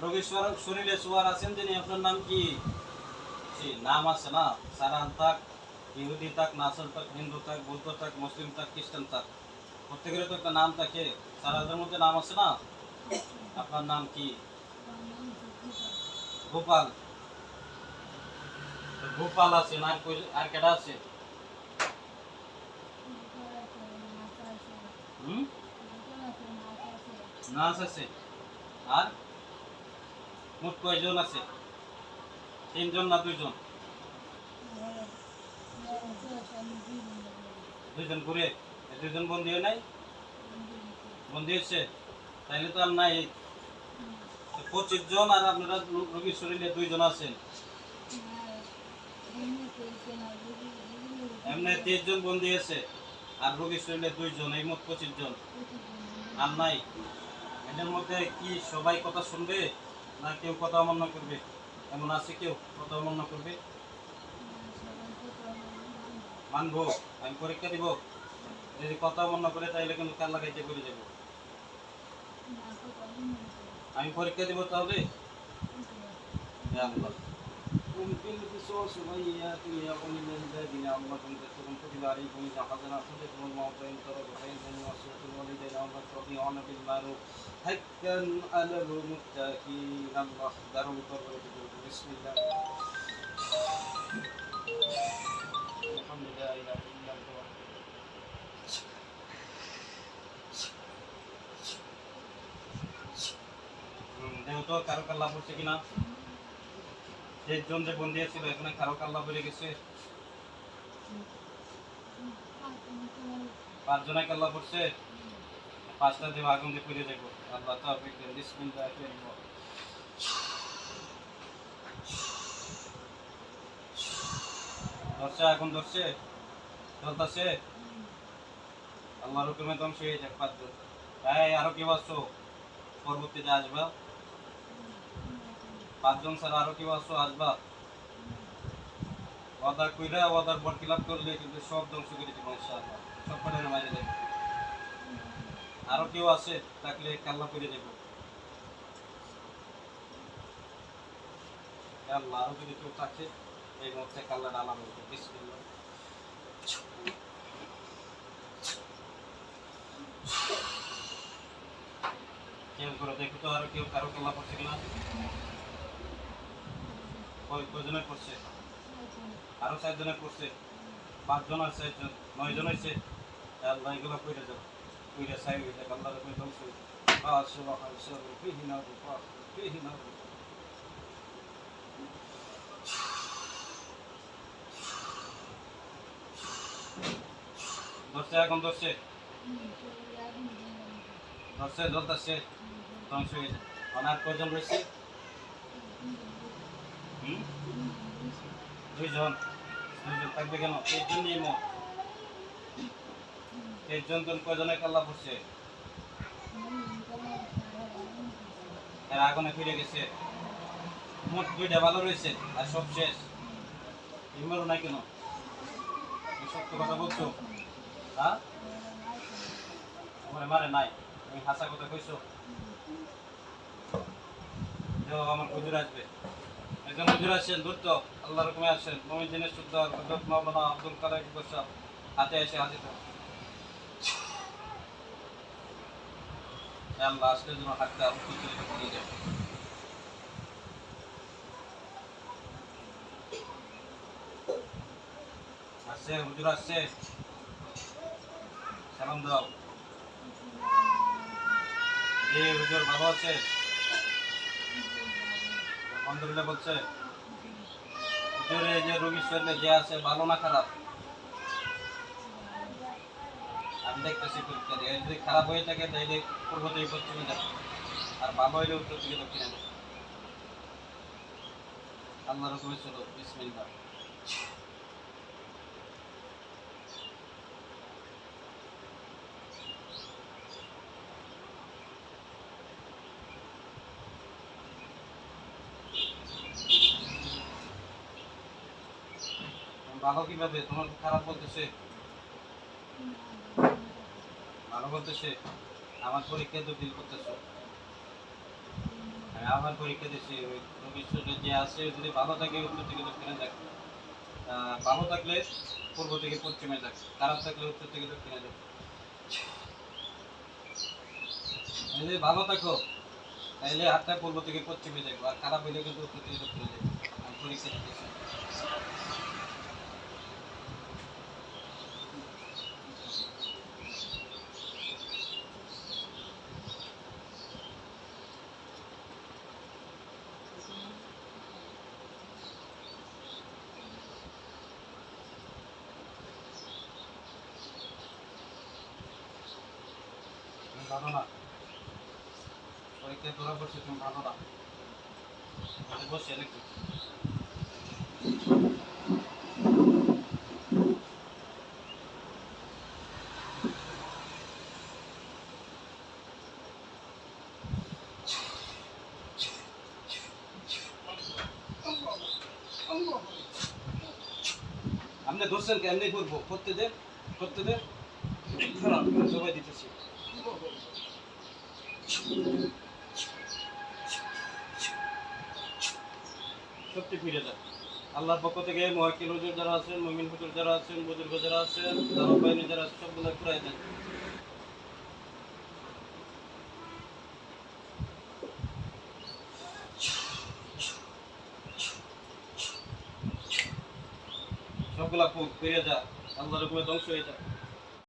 রোগীর শর- শরীরে সুয়ার আছেন যিনি আপনার নাম কি জি, নাম আছে না সারান থাক ইহুদি থাক নাসল থাক হিন্দু থাক বৌদ্ধ থাক মুসলিম থাক খ্রিস্টান থাক প্রত্যেকের তো একটা নাম থাকে সারাদের মধ্যে নাম আছে না আপনার নাম কি গোপাল তো গোপাল আছে না আর কই- আর কেটা আছে হুম নাচ আছে আর মোট কয়জন আছে? তিনজন না দুইজন? দুইজন এই দুইজন বন্দি হয় নাই? বন্দি হয়েছে? তাইলে তো আর নাই। পঁচিশ জন আর আপনারা রোগীর শরীরে দুইজন আছেন। এমনি তেইশ জন বন্দি আছে আর রোগীর শরীরে দুইজন, এই মোট পঁচিশ জন। আর নাই। এদের মধ্যে কি সবাই কথা শুনবে? না কেউ কথা অমান্য করবে? এমন আছে কেউ কথা অমান্য করবে? মানবো আমি পরীক্ষা দিব। যদি কথা অমান্য করে তাহলে কিন্তু কাল লাগাইতে করে যাব? আমি পরীক্ষা দিব তাহলে? يا الله ممكن بصوص ميات يقول الذين أمركم تتقون كتب عليكم إذا حضر أحدكم الموت إن ترك خيرا وصية الوالدين والمستطيعون بالمعروف حقا على المتقين الله داروا طرق بسم الله الحمد لله لا إله إلا أنت যেহেতু কারো কাল্লা পড়ছে কিনা জন যে বন্দি ছিল এখানে কারও কাল্লা পড়ে গেছে। পাঁচ জনে কাল্লা পড়ছে। পাঁচটা দেব আগুন দিয়ে পড়ে যাব। আল্লাহ তাফিক দেন বিসমিল্লাহ ধরছে, আগুন ধরছে চলতেছে আল্লাহর হুকুমে ধ্বংস হয়ে যাক পাঁচজন। তাই আরও কেউ আসছো পরবর্তীতে আসবা। পাঁচজন স্যার আরও কেউ আসো আসবা। ওয়াদা কইরা ওয়াদার পর খিলাপ করলে কিন্তু সব ধ্বংস করে দিব, ইনশাআল্লাহ। সব কটারে মারি দেব আরও কেউ আছে, থাকলে কাল্লা করে দেব আল্লাহ, আরও যদি কেউ থাকে, এই মুহূর্তে কাল্লা ডালা বলতে বিসমিল্লাহ। কেউ করে দেখো তো, আরও কেউ কারও কাল্লা পড়ছে কিনা? কয় কয়জনে পড়ছে? আরও চারজনে পড়ছে। পাঁচজন আর চারজন নয় জন হয়েছে আল্লাহ এগুলো কইরে যাও। কইরে সাই হয়ে যাক আল্লাহ কই ধ্বংস হয়ে রূপা ধরছে এখন ধরছে। ধরছে জ্বলতেছে ধ্বংস হয়ে যায় অনার কজন রয়েছে? দুইজন। দুইজন থাকবে কেন? তেইশজন নিয়ে মত তেইশজন জন কয়জনে কাল্লা পড়ছে? এর আগুনে ফিরে গেছে। মোট দুইটা ভালো রয়েছে, আর সব শেষ। ইমারও নাই কেন? সত্য কথা বলছো? হ্যাঁ? আমার মারে নাই। তুমি হাসা কথা কইছো? আমার হুজুর আসবে। একজন হুজুর আসছেন ধূর্ত আল্লাহ রকমে আসছেন মমিন দিনের শুদ্ধ হজরত মাওলানা আব্দুল কালাম বসা হাতে এসে হাজির আল্লাহ, আজকের জন্য হাতটা উঁচু করে নিয়ে আসছে, হুজুর আসছে। সালাম দাও। জি হুজুর ভালো আছে? আলহামদুলিল্লাহ বলছে, জোরে, যে রোগীর শরীরে যে আছে, ভালো না খারাপ? আমি দেখতেছি পরীক্ষা দিয়ে। যদি খারাপ হয়ে থাকে তাহলে পূর্ব থেকে পশ্চিমে যাবে আর ভালো হইলে উত্তর থেকে দক্ষিণে যাবে আল্লাহ রকমের ছিল বিসমিল্লাহ। ভালো কীভাবে? তোমার খারাপ ভালো বলতেছে? আমার পরীক্ষায় তো ফিল করতেছো। আমি আবার পরীক্ষা ওই ভবিষ্যতে যে আছে, যদি ভালো থাকে, উত্তর থেকে দক্ষিণে যাক। ভালো থাকলে পূর্ব থেকে পশ্চিমে যাক। খারাপ থাকলে উত্তর থেকে দক্ষিণে যাক। যদি ভালো থাকো। তাহলে হাতটা পূর্ব থেকে পশ্চিমে যাব আর খারাপ হইলে কিন্তু উত্তর থেকে দক্ষিণে যাব আমি পরীক্ষা দিতেছি। ভালো না পরীক্ষায় ধরা পড়ছে তুমি ভালো না বসে দেখো আপনি ধরছেন কেমনি করব? করতে দে করতে দে। খারাপ সবাই দিতেছি। সত্যি ফিরে যায় আল্লাহর পক্ষ থেকে মহাকিল হুজুর যারা আছেন, মমিন হুজুর যারা আছেন, বুজুর্গ যারা আছেন দাওয়া বাহিনী যারা আছেন, সবগুলো ফুরাই দেন। সবগুলা ফিরে যা আল্লাহর হুকুমে ধ্বংস হয়ে যায়